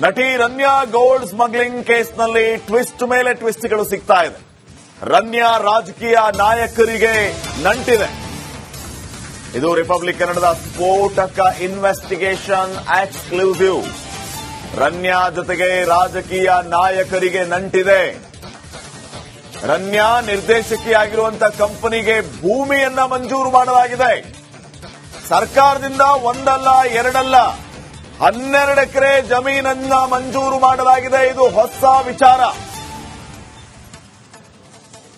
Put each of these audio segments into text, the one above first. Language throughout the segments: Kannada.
ನಟಿ ರನ್ಯಾ ಗೋಲ್ಡ್ ಸ್ಮಗ್ಲಿಂಗ್ ಕೇಸ್ನಲ್ಲಿ ಟ್ವಿಸ್ಟ್ ಮೇಲೆ ಟ್ವಿಸ್ಟ್ಗಳು ಸಿಗ್ತಾ ಇದೆ. ರನ್ಯಾ ರಾಜಕೀಯ ನಾಯಕರಿಗೆ ನಂಟಿದೆ. ಇದು ರಿಪಬ್ಲಿಕ್ ಕನ್ನಡದ ಸ್ಫೋಟಕ ಇನ್ವೆಸ್ಟಿಗೇಷನ್ ಎಕ್ಸ್ಕ್ಲೂಸಿವ್. ರನ್ಯಾ ಜೊತೆಗೆ ರಾಜಕೀಯ ನಾಯಕರಿಗೆ ನಂಟಿದೆ. ರನ್ಯಾ ನಿರ್ದೇಶಕಿಯಾಗಿರುವಂತಹ ಕಂಪನಿಗೆ ಭೂಮಿಯನ್ನ ಮಂಜೂರು ಮಾಡಲಾಗಿದೆ. ಸರ್ಕಾರದಿಂದ ಒಂದಲ್ಲ, ಎರಡಲ್ಲ ಹನ್ನೆರಡು ಎಕರೆ ಜಮೀನನ್ನ ಮಂಜೂರು ಮಾಡಲಾಗಿದೆ. ಇದು ಹೊಸ ವಿಚಾರ.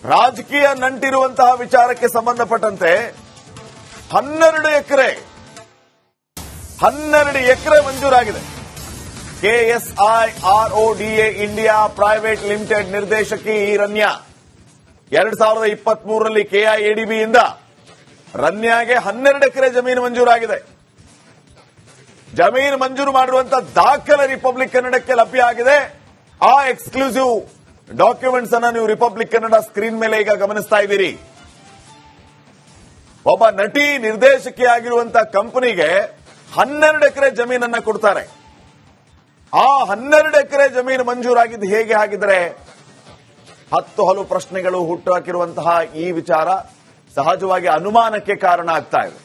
ರಾಜಕೀಯ ನಂಟಿರುವಂತಹ ವಿಚಾರಕ್ಕೆ ಸಂಬಂಧಪಟ್ಟಂತೆ ಹನ್ನೆರಡು ಎಕರೆ ಹನ್ನೆರಡು ಎಕರೆ ಮಂಜೂರಾಗಿದೆ. KSI RODA India private limited ನಿರ್ದೇಶಕಿ ರನ್ಯಾ ಎರಡ್ ಸಾವಿರದ ಇಪ್ಪತ್ತ್ ಮೂರರಲ್ಲಿ ಕೆಐಎಡಿಬಿಯಿಂದ ರನ್ಯಾಗೆ ಹನ್ನೆರಡು ಎಕರೆ ಜಮೀನು ಮಂಜೂರಾಗಿದೆ. ಜಮೀನು ಮಂಜೂರು ಮಾಡಿರುವಂತ ದಾಖಲೆ ರಿಪಬ್ಲಿಕ್ ಕನ್ನಡಕ್ಕೆ ಲಭ್ಯ ಆಗಿದೆ. ಆ ಎಕ್ಸ್ಕ್ಲೂಸಿವ್ ಡಾಕ್ಯುಮೆಂಟ್ಸ್ ಅನ್ನ ನೀವು ರಿಪಬ್ಲಿಕ್ ಕನ್ನಡ ಸ್ಕ್ರೀನ್ ಮೇಲೆ ಈಗ ಗಮನಿಸ್ತಾ ಇದ್ದೀರಿ. ಒಬ್ಬ ನಟಿ ನಿರ್ದೇಶಕಿ ಆಗಿರುವಂತಹ ಕಂಪನಿಗೆ ಹನ್ನೆರಡು ಎಕರೆ ಜಮೀನನ್ನ ಕೊಡ್ತಾರೆ. ಆ ಹನ್ನೆರಡು ಎಕರೆ ಜಮೀನು ಮಂಜೂರಾಗಿದ್ದು ಹೇಗೆ ಆಗಿದ್ರೆ ಹತ್ತು ಹಲವು ಪ್ರಶ್ನೆಗಳು ಹುಟ್ಟುಹಾಕಿರುವಂತಹ ಈ ವಿಚಾರ ಸಹಜವಾಗಿ ಅನುಮಾನಕ್ಕೆ ಕಾರಣ ಆಗ್ತಾ ಇದೆ.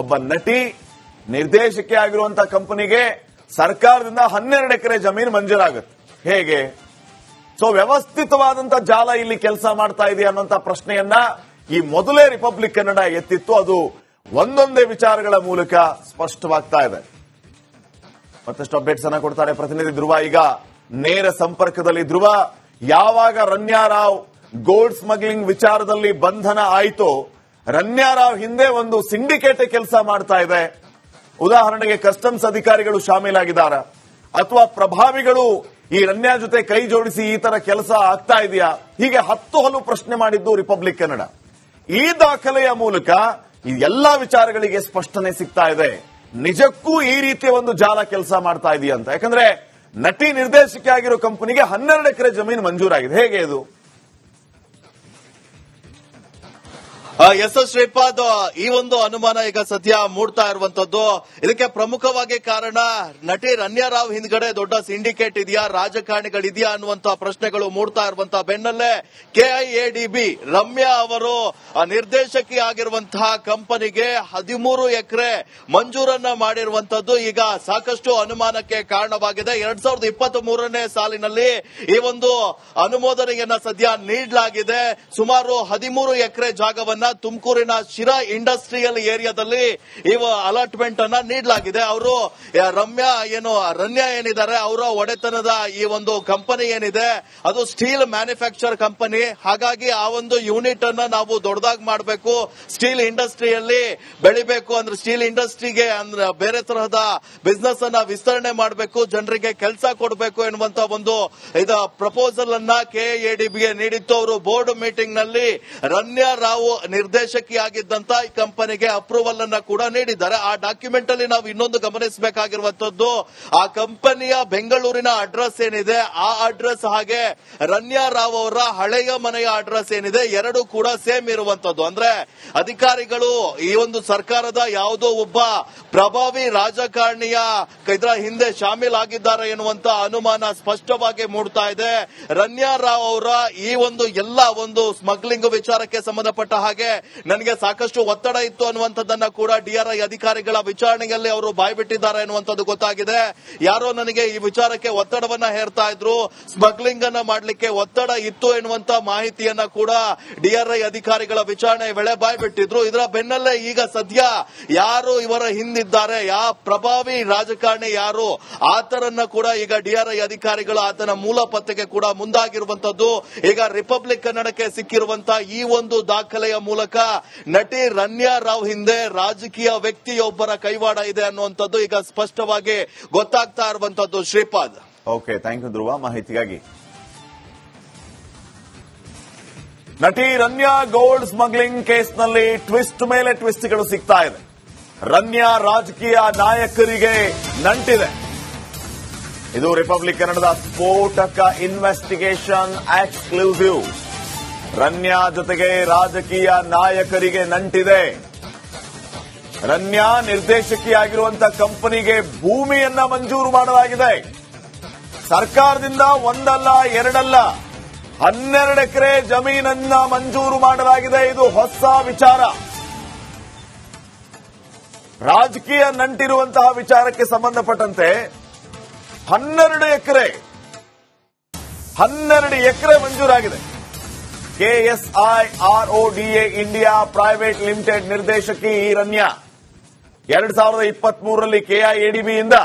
ಒಬ್ಬ ನಟಿ ನಿರ್ದೇಶಕಿ ಆಗಿರುವಂತಹ ಕಂಪನಿಗೆ ಸರ್ಕಾರದಿಂದ ಹನ್ನೆರಡು ಎಕರೆ ಜಮೀನು ಮಂಜೂರಾಗುತ್ತೆ. ಹೇಗೆ? ಸೊ ವ್ಯವಸ್ಥಿತವಾದಂತಹ ಜಾಲ ಇಲ್ಲಿ ಕೆಲಸ ಮಾಡ್ತಾ ಇದೆ ಅನ್ನುವಂತ ಪ್ರಶ್ನೆಯನ್ನ ಈ ಮೊದಲೇ ರಿಪಬ್ಲಿಕ್ ಕನ್ನಡ ಎತ್ತಿತ್ತು. ಅದು ಒಂದೊಂದೇ ವಿಚಾರಗಳ ಮೂಲಕ ಸ್ಪಷ್ಟವಾಗ್ತಾ ಇದೆ. ಮತ್ತಷ್ಟು ಅಪ್ಡೇಟ್ಸ್ ಅನ್ನ ಕೊಡ್ತಾರೆ ಪ್ರತಿನಿಧಿ ಧ್ರುವ. ಈಗ ನೇರ ಸಂಪರ್ಕದಲ್ಲಿ ಧ್ರುವ. ಯಾವಾಗ ರನ್ಯಾರಾವ್ ಗೋಲ್ಡ್ ಸ್ಮಗ್ಲಿಂಗ್ ವಿಚಾರದಲ್ಲಿ ಬಂಧನ ಆಯಿತು ರನ್ಯಾರಾವ್ ಹಿಂದೆ ಒಂದು ಸಿಂಡಿಕೇಟ್ ಕೆಲಸ ಮಾಡ್ತಾ ಇದೆ. ಉದಾಹರಣೆಗೆ ಕಸ್ಟಮ್ಸ್ ಅಧಿಕಾರಿಗಳು ಶಾಮೀಲಾಗಿದ್ದಾರ. ಅಥವಾ ಪ್ರಭಾವಿಗಳು ಈ ರನ್ಯ ಜೊತೆ ಕೈ ಜೋಡಿಸಿ ಈ ತರ ಕೆಲಸ ಆಗ್ತಾ ಇದೆಯಾ? ಹೀಗೆ ಹತ್ತು ಹಲವು ಪ್ರಶ್ನೆ ಮಾಡಿದ್ದು ರಿಪಬ್ಲಿಕ್ ಕನ್ನಡ ಈ ದಾಖಲೆಯ ಮೂಲಕ ಈ ಎಲ್ಲಾ ವಿಚಾರಗಳಿಗೆ ಸ್ಪಷ್ಟನೆ ಸಿಗ್ತಾ ಇದೆ. ನಿಜಕ್ಕೂ ಈ ರೀತಿಯ ಒಂದು ಜಾಲ ಕೆಲಸ ಮಾಡ್ತಾ ಇದೆಯಾ ಅಂತ. ಯಾಕಂದ್ರೆ ನಟಿ ನಿರ್ದೇಶಕಿಯಾಗಿರೋ ಕಂಪನಿಗೆ ಹನ್ನೆರಡು ಎಕರೆ ಜಮೀನು ಮಂಜೂರಾಗಿದೆ. ಹೇಗೆ ಇದು? ಎಸ್ ಶ್ರೀಪಾದ್ ಈ ಒಂದು ಅನುಮಾನ ಈಗ ಸದ್ಯ ಮೂಡ್ತಾ ಇರುವಂತದ್ದು. ಇದಕ್ಕೆ ಪ್ರಮುಖವಾಗಿ ಕಾರಣ, ನಟಿ ರನ್ಯಾ ರಾವ್ ಹಿಂದ್ಗಡೆ ದೊಡ್ಡ ಸಿಂಡಿಕೇಟ್ ಇದೆಯಾ, ರಾಜಕಾರಣಿಗಳಿದೆಯಾ ಅನ್ನುವಂತಹ ಪ್ರಶ್ನೆಗಳು ಮೂಡ್ತಾ ಇರುವಂತಹ ಬೆನ್ನಲ್ಲೇ ಕೆಐಎಡಿಬಿ ರಮ್ಯಾ ಅವರು ನಿರ್ದೇಶಕಿ ಆಗಿರುವಂತಹ ಕಂಪನಿಗೆ ಹದಿಮೂರು ಎಕರೆ ಮಂಜೂರನ್ನ ಮಾಡಿರುವಂತದ್ದು ಈಗ ಸಾಕಷ್ಟು ಅನುಮಾನಕ್ಕೆ ಕಾರಣವಾಗಿದೆ. ಎರಡ್ ಸಾವಿರದ ಇಪ್ಪತ್ತ್ ಮೂರನೇ ಸಾಲಿನಲ್ಲಿ ಈ ಒಂದು ಅನುಮೋದನೆಯನ್ನ ಸದ್ಯ ನೀಡಲಾಗಿದೆ. ಸುಮಾರು ಹದಿಮೂರು ಎಕರೆ ಜಾಗವನ್ನ ತುಮಕೂರಿನ ಶಿರಾ ಇಂಡಸ್ಟ್ರಿಯಲ್ ಏರಿಯಾದಲ್ಲಿ ಇವ ಅಲಾಟ್ಮೆಂಟ್ ಅನ್ನ ನೀಡಲಾಗಿದೆ. ಅವರು ರಮ್ಯಾ ಏನು, ರನ್ಯಾ ಏನಿದ್ದಾರೆ, ಅವರ ಒಡೆತನದ ಈ ಒಂದು ಕಂಪನಿ ಏನಿದೆ, ಅದು ಸ್ಟೀಲ್ ಮ್ಯಾನುಫ್ಯಾಕ್ಚರ್ ಕಂಪನಿ. ಹಾಗಾಗಿ ಆ ಒಂದು ಯೂನಿಟ್ ಅನ್ನ ನಾವು ದೊಡ್ಡದಾಗಿ ಮಾಡಬೇಕು. ಸ್ಟೀಲ್ ಇಂಡಸ್ಟ್ರಿಯಲ್ಲಿ ಬೆಳಿಬೇಕು ಅಂದ್ರೆ ಸ್ಟೀಲ್ ಇಂಡಸ್ಟ್ರಿಗೆ ಅಂದ್ರೆ ಬೇರೆ ತರಹದ ಬಿಸ್ನೆಸ್ ಅನ್ನ ವಿಸ್ತರಣೆ ಮಾಡಬೇಕು, ಜನರಿಗೆ ಕೆಲಸ ಕೊಡಬೇಕು ಎನ್ನುವಂತ ಒಂದು ಇದ ಪ್ರಪೋಸಲ್ ಅನ್ನ ಕೆಎಡಿಬಿಗೆ ನೀಡಿತ್ತು. ಅವರು ಬೋರ್ಡ್ ಮೀಟಿಂಗ್ನಲ್ಲಿ ರನ್ಯಾ ರಾವ್ ನಿರ್ದೇಶಕಿಯಾಗಿದ್ದಂತ ಈ ಕಂಪನಿಗೆ ಅಪ್ರೂವಲ್ ಅನ್ನ ಕೂಡ ನೀಡಿದ್ದಾರೆ. ಆ ಡಾಕ್ಯುಮೆಂಟ್ ಅಲ್ಲಿ ನಾವು ಇನ್ನೊಂದು ಗಮನಿಸಬೇಕಾಗಿರುವಂತದ್ದು, ಆ ಕಂಪನಿಯ ಬೆಂಗಳೂರಿನ ಅಡ್ರೆಸ್ ಏನಿದೆ, ಆ ಅಡ್ರೆಸ್ ಹಾಗೆ ರನ್ಯಾ ರಾವ್ ಅವರ ಹಳೆಯ ಮನೆಯ ಅಡ್ರೆಸ್ ಏನಿದೆ, ಎರಡು ಕೂಡ ಸೇಮ್ ಇರುವಂತದ್ದು. ಅಂದ್ರೆ ಅಧಿಕಾರಿಗಳು ಈ ಒಂದು ಸರ್ಕಾರದ ಯಾವುದೋ ಒಬ್ಬ ಪ್ರಭಾವಿ ರಾಜಕಾರಣಿಯ ಇದರ ಹಿಂದೆ ಶಾಮೀಲಾಗಿದ್ದಾರೆ ಎನ್ನುವಂತ ಅನುಮಾನ ಸ್ಪಷ್ಟವಾಗಿ ಮೂಡ್ತಾ ಇದೆ. ರನ್ಯಾ ರಾವ್ ಅವರ ಈ ಒಂದು ಎಲ್ಲ ಒಂದು ಸ್ಮಗ್ಲಿಂಗ್ ವಿಚಾರಕ್ಕೆ ಸಂಬಂಧಪಟ್ಟ ಹಾಗೆ ನನಗೆ ಸಾಕಷ್ಟು ಒತ್ತಡ ಇತ್ತು ಅನ್ನುವಂಥದ್ದನ್ನ ಕೂಡ ಡಿಆರ್ಐ ಅಧಿಕಾರಿಗಳ ವಿಚಾರಣೆಯಲ್ಲಿ ಅವರು ಬಾಯ್ಬಿಟ್ಟಿದ್ದಾರೆ ಅನ್ನುವಂಥದ್ದು ಗೊತ್ತಾಗಿದೆ. ಯಾರೋ ನನಗೆ ಈ ವಿಚಾರಕ್ಕೆ ಒತ್ತಡವನ್ನ ಹೇರ್ತಾ ಇದ್ರು. ಸ್ಮಗ್ಲಿಂಗ್ ಅನ್ನ ಮಾಡ್ಲಿಕ್ಕೆ ಒತ್ತಡ ಇತ್ತು ಎನ್ನುವಂತ ಮಾಹಿತಿಯನ್ನ ಕೂಡ ಡಿಆರ್ಐ ಅಧಿಕಾರಿಗಳ ವಿಚಾರಣೆ ವೇಳೆ ಬಾಯ್ಬಿಟ್ಟಿದ್ರು. ಇದರ ಬೆನ್ನಲ್ಲೇ ಈಗ ಸದ್ಯ ಯಾರು ಇವರ ಹಿಂದಿದ್ದಾರೆ, ಯಾ ಪ್ರಭಾವಿ ರಾಜಕಾರಣಿ ಯಾರು, ಆತರನ್ನ ಕೂಡ ಈಗ ಡಿಆರ್ಐ ಅಧಿಕಾರಿಗಳು ಆತನ ಮೂಲ ಪತ್ತೆಗೆ ಕೂಡ ಮುಂದಾಗಿರುವಂತದ್ದು ಈಗ ರಿಪಬ್ಲಿಕ್ ಕನ್ನಡಕ್ಕೆ ಸಿಕ್ಕಿರುವಂತಹ ಈ ಒಂದು ದಾಖಲೆಯ ಮೂಲಕ ನಟಿ ರನ್ಯಾ ರಾವ್ ಹಿಂದೆ ರಾಜಕೀಯ ವ್ಯಕ್ತಿಯೊಬ್ಬರ ಕೈವಾಡ ಇದೆ ಅನ್ನುವಂಥದ್ದು ಈಗ ಸ್ಪಷ್ಟವಾಗಿ ಗೊತ್ತಾಗ್ತಾ ಇರುವಂತದ್ದು Shripad. Okay thank you Dhruva, ಮಾಹಿತಿಗಾಗಿ. ನಟಿ ರನ್ಯಾ ಗೋಲ್ಡ್ ಸ್ಮಗ್ಲಿಂಗ್ ಕೇಸ್ನಲ್ಲಿ ಟ್ವಿಸ್ಟ್ ಮೇಲೆ ಟ್ವಿಸ್ಟ್ಗಳು ಸಿಗ್ತಾ ಇದೆ. ರನ್ಯಾ ರಾಜಕೀಯ ನಾಯಕರಿಗೆ ನಂಟಿದೆ. ಇದು ರಿಪಬ್ಲಿಕ್ ಕನ್ನಡದ ಸ್ಫೋಟಕ ಇನ್ವೆಸ್ಟಿಗೇಷನ್ ಎಕ್ಸ್ಕ್ಲೂಸಿವ್ ರನ್ಯಾ ಜೊತೆಗೆ ರಾಜಕೀಯ ನಾಯಕರಿಗೆ ನಂಟಿದೆ. ರನ್ಯಾ ನಿರ್ದೇಶಕಿಯಾಗಿರುವಂತಹ ಕಂಪನಿಗೆ ಭೂಮಿಯನ್ನ ಮಂಜೂರು ಮಾಡಲಾಗಿದೆ. ಸರ್ಕಾರದಿಂದ ಒಂದಲ್ಲ, ಎರಡಲ್ಲ, ಹನ್ನೆರಡು ಎಕರೆ ಜಮೀನನ್ನ ಮಂಜೂರು ಮಾಡಲಾಗಿದೆ. ಇದು ಹೊಸ ವಿಚಾರ. ರಾಜಕೀಯ ನಂಟಿರುವಂತಹ ವಿಚಾರಕ್ಕೆ ಸಂಬಂಧಪಟ್ಟಂತೆ ಹನ್ನೆರಡು ಎಕರೆ ಹನ್ನೆರಡು ಎಕರೆ ಮಂಜೂರಾಗಿದೆ. KSI RODA India private limited ನಿರ್ದೇಶಕಿ ರನ್ಯಾ ಎರಡ್ ಸಾವಿರದ ಇಪ್ಪತ್ತ್ ಮೂರರಲ್ಲಿ ಕೆಐಎಡಿಬಿಯಿಂದ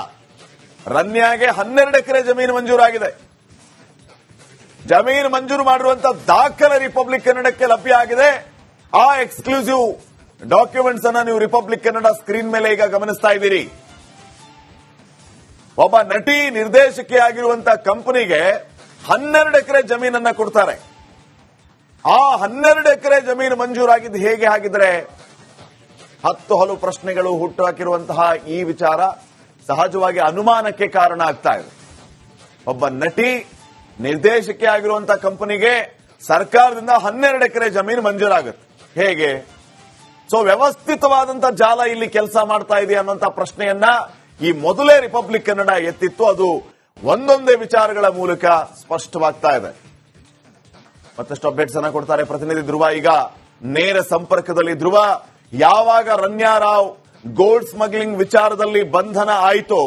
ರನ್ಯಾಗೆ ಹನ್ನೆರಡು ಎಕರೆ ಜಮೀನು ಮಂಜೂರಾಗಿದೆ. ಜಮೀನು ಮಂಜೂರು ಮಾಡಿರುವಂತಹ ದಾಖಲೆ ರಿಪಬ್ಲಿಕ್ ಕನ್ನಡಕ್ಕೆ ಲಭ್ಯ ಆಗಿದೆ. ಆ ಎಕ್ಸ್ಕ್ಲೂಸಿವ್ ಡಾಕ್ಯುಮೆಂಟ್ಸ್ ಅನ್ನ ನೀವು ರಿಪಬ್ಲಿಕ್ ಕನ್ನಡ ಸ್ಕ್ರೀನ್ ಮೇಲೆ ಈಗ ಗಮನಿಸ್ತಾ ಇದ್ದೀರಿ. ಒಬ್ಬ ನಟಿ ನಿರ್ದೇಶಕಿ ಆಗಿರುವಂತಹ ಕಂಪನಿಗೆ ಹನ್ನೆರಡು ಎಕರೆ ಜಮೀನನ್ನ ಕೊಡ್ತಾರೆ. ಆ ಹನ್ನೆರಡು ಎಕರೆ ಜಮೀನು ಮಂಜೂರಾಗಿದ್ದು ಹೇಗೆ ಆಗಿದ್ರೆ ಹತ್ತು ಹಲವು ಪ್ರಶ್ನೆಗಳು ಹುಟ್ಟುಹಾಕಿರುವಂತಹ ಈ ವಿಚಾರ ಸಹಜವಾಗಿ ಅನುಮಾನಕ್ಕೆ ಕಾರಣ ಆಗ್ತಾ ಇದೆ. ಒಬ್ಬ ನಟಿ ನಿರ್ದೇಶಕಿ ಆಗಿರುವಂತಹ ಕಂಪನಿಗೆ ಸರ್ಕಾರದಿಂದ ಹನ್ನೆರಡು ಎಕರೆ ಜಮೀನು ಮಂಜೂರಾಗುತ್ತೆ. ಹೇಗೆ? ಸೊ ವ್ಯವಸ್ಥಿತವಾದಂತಹ ಜಾಲ ಇಲ್ಲಿ ಕೆಲಸ ಮಾಡ್ತಾ ಇದೆ ಅನ್ನುವಂತಹ ಪ್ರಶ್ನೆಯನ್ನ ಈ ಮೊದಲೇ ರಿಪಬ್ಲಿಕ್ ಕನ್ನಡ ಎತ್ತಿತ್ತು. ಅದು ಒಂದೊಂದೇ ವಿಚಾರಗಳ ಮೂಲಕ ಸ್ಪಷ್ಟವಾಗ್ತಾ ಇದೆ. ಮತ್ತಷ್ಟು ಅಪ್ಡೇಟ್ಸ್ ಅನ್ನ ಕೊಡ್ತಾರೆ ಪ್ರತಿನಿಧಿ ಧ್ರುವ. ಈಗ ನೇರ ಸಂಪರ್ಕದಲ್ಲಿ ಧ್ರುವ. ಯಾವಾಗ ರನ್ಯಾರಾವ್ ಗೋಲ್ಡ್ ಸ್ಮಗ್ಲಿಂಗ್ ವಿಚಾರದಲ್ಲಿ ಬಂಧನ ಆಯಿತು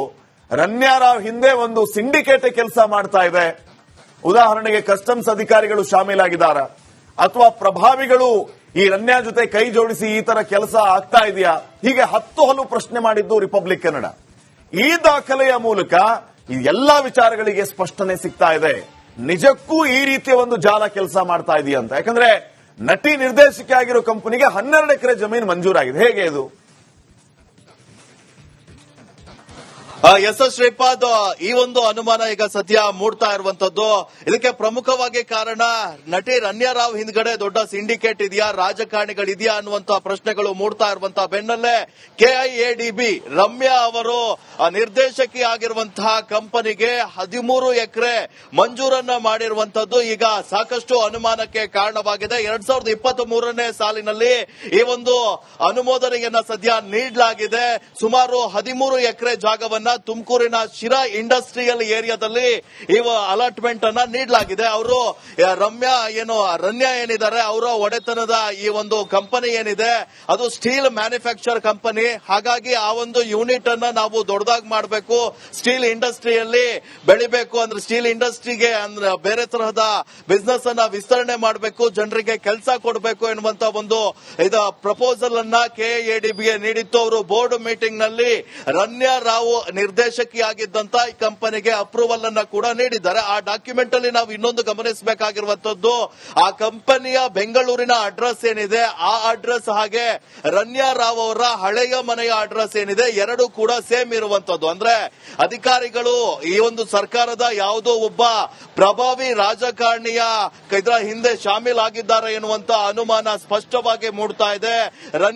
ರನ್ಯಾರಾವ್ ಹಿಂದೆ ಒಂದು ಸಿಂಡಿಕೇಟ್ ಕೆಲಸ ಮಾಡ್ತಾ ಇದೆ. ಉದಾಹರಣೆಗೆ ಕಸ್ಟಮ್ಸ್ ಅಧಿಕಾರಿಗಳು ಶಾಮೀಲಾಗಿದ್ದಾರ. ಅಥವಾ ಪ್ರಭಾವಿಗಳು ಈ ರನ್ಯಾ ಜೊತೆ ಕೈ ಜೋಡಿಸಿ ಈ ತರ ಕೆಲಸ ಆಗ್ತಾ ಇದೆಯಾ? ಹೀಗೆ ಹತ್ತು ಹಲವು ಪ್ರಶ್ನೆ ಮಾಡಿದ್ದು ರಿಪಬ್ಲಿಕ್ ಕನ್ನಡ ಈ ದಾಖಲೆಯ ಮೂಲಕ ಈ ಎಲ್ಲಾ ವಿಚಾರಗಳಿಗೆ ಸ್ಪಷ್ಟನೆ ಸಿಗ್ತಾ ಇದೆ. ನಿಜಕ್ಕೂ ಈ ರೀತಿಯ ಒಂದು ಜಾಲ ಕೆಲಸ ಮಾಡ್ತಾ ಇದೆಯಾ ಅಂತ ಯಾಕಂದ್ರೆ ನಟಿ ನಿರ್ದೇಶಕಿ ಆಗಿರೋ ಕಂಪನಿಗೆ ಹನ್ನೆರಡು ಎಕರೆ ಜಮೀನು ಮಂಜೂರಾಗಿದೆ. ಹೇಗೆ ಇದು? ಎಸ್ ಎಸ್ ಶ್ರೀಪಾದ್ ಈ ಒಂದು ಅನುಮಾನ ಈಗ ಸದ್ಯ ಮೂಡ್ತಾ ಇರುವಂತದ್ದು ಇದಕ್ಕೆ ಪ್ರಮುಖವಾಗಿ ಕಾರಣ ನಟಿ ರನ್ಯಾರಾವ್ ಹಿಂದ್ಗಡೆ ದೊಡ್ಡ ಸಿಂಡಿಕೇಟ್ ಇದೆಯಾ, ರಾಜಕಾರಣಿಗಳಿದೆಯಾ ಅನ್ನುವಂತಹ ಪ್ರಶ್ನೆಗಳು ಮೂಡ್ತಾ ಇರುವಂತಹ ಬೆನ್ನಲ್ಲೇ ಕೆಐಎಡಿಬಿ ರಮ್ಯಾ ಅವರು ನಿರ್ದೇಶಕಿ ಆಗಿರುವಂತಹ ಕಂಪನಿಗೆ ಹದಿಮೂರು ಎಕರೆ ಮಂಜೂರನ್ನ ಮಾಡಿರುವಂತದ್ದು ಈಗ ಸಾಕಷ್ಟು ಅನುಮಾನಕ್ಕೆ ಕಾರಣವಾಗಿದೆ. ಎರಡ್ ಸಾವಿರದ ಇಪ್ಪತ್ತ್ ಮೂರನೇ ಸಾಲಿನಲ್ಲಿ ಈ ಒಂದು ಅನುಮೋದನೆಯನ್ನ ಸದ್ಯ ನೀಡಲಾಗಿದೆ. ಸುಮಾರು ಹದಿಮೂರು ಎಕರೆ ಜಾಗವನ್ನ ತುಮಕೂರಿನ ಶಿರಾ ಇಂಡಸ್ಟ್ರಿಯಲ್ ಏರಿಯಾದಲ್ಲಿ ಇವ ಅಲಾಟ್ಮೆಂಟ್ ಅನ್ನ ನೀಡಲಾಗಿದೆ. ಅವರು ರಮ್ಯಾ ಏನು, ರನ್ಯ ಏನಿದ್ದಾರೆ, ಅವರ ಒಡೆತನದ ಈ ಒಂದು ಕಂಪನಿ ಏನಿದೆ, ಅದು ಸ್ಟೀಲ್ ಮ್ಯಾನುಫ್ಯಾಕ್ಚರ್ ಕಂಪನಿ. ಹಾಗಾಗಿ ಆ ಒಂದು ಯೂನಿಟ್ ಅನ್ನ ನಾವು ದೊಡ್ಡದಾಗಿ ಮಾಡಬೇಕು. ಸ್ಟೀಲ್ ಇಂಡಸ್ಟ್ರಿಯಲ್ಲಿ ಬೆಳಿಬೇಕು ಅಂದ್ರೆ ಸ್ಟೀಲ್ ಇಂಡಸ್ಟ್ರಿಗೆ ಅಂದ್ರೆ ಬೇರೆ ತರಹದ ಬಿಸ್ನೆಸ್ ಅನ್ನ ವಿಸ್ತರಣೆ ಮಾಡಬೇಕು, ಜನರಿಗೆ ಕೆಲಸ ಕೊಡಬೇಕು ಎನ್ನುವಂತ ಒಂದು ಇದು ಪ್ರಪೋಸಲ್ ಅನ್ನ ಕೆಎಡಿಬಿಗೆ ನೀಡಿತ್ತು. ಅವರು ಬೋರ್ಡ್ ಮೀಟಿಂಗ್ನಲ್ಲಿ ರನ್ಯಾ ರಾವ್ ನಿರ್ದೇಶಕಿ ಆಗಿದ್ದಂತ ಈ ಕಂಪನಿಗೆ ಅಪ್ರೂವಲ್ ಅನ್ನ ಕೂಡ ನೀಡಿದ್ದಾರೆ. ಆ ಡಾಕ್ಯುಮೆಂಟ್ ಅಲ್ಲಿ ನಾವು ಇನ್ನೊಂದು ಗಮನಿಸಬೇಕಾಗಿರುವಂತದ್ದು, ಆ ಕಂಪನಿಯ ಬೆಂಗಳೂರಿನ ಅಡ್ರೆಸ್ ಏನಿದೆ, ಆ ಅಡ್ರೆಸ್ ಹಾಗೆ ರನ್ಯಾ ರಾವ್ ಅವರ ಹಳೆಯ ಮನೆಯ ಅಡ್ರೆಸ್ ಏನಿದೆ, ಎರಡು ಕೂಡ ಸೇಮ್ ಇರುವಂತದ್ದು. ಅಂದ್ರೆ ಅಧಿಕಾರಿಗಳು ಈ ಒಂದು ಸರ್ಕಾರದ ಯಾವುದೋ ಒಬ್ಬ ಪ್ರಭಾವಿ ರಾಜಕಾರಣಿಯ ಇದರ ಹಿಂದೆ ಶಾಮೀಲಾಗಿದ್ದಾರೆ ಎನ್ನುವಂತ ಅನುಮಾನ ಸ್ಪಷ್ಟವಾಗಿ ಮೂಡ್ತಾ ಇದೆ.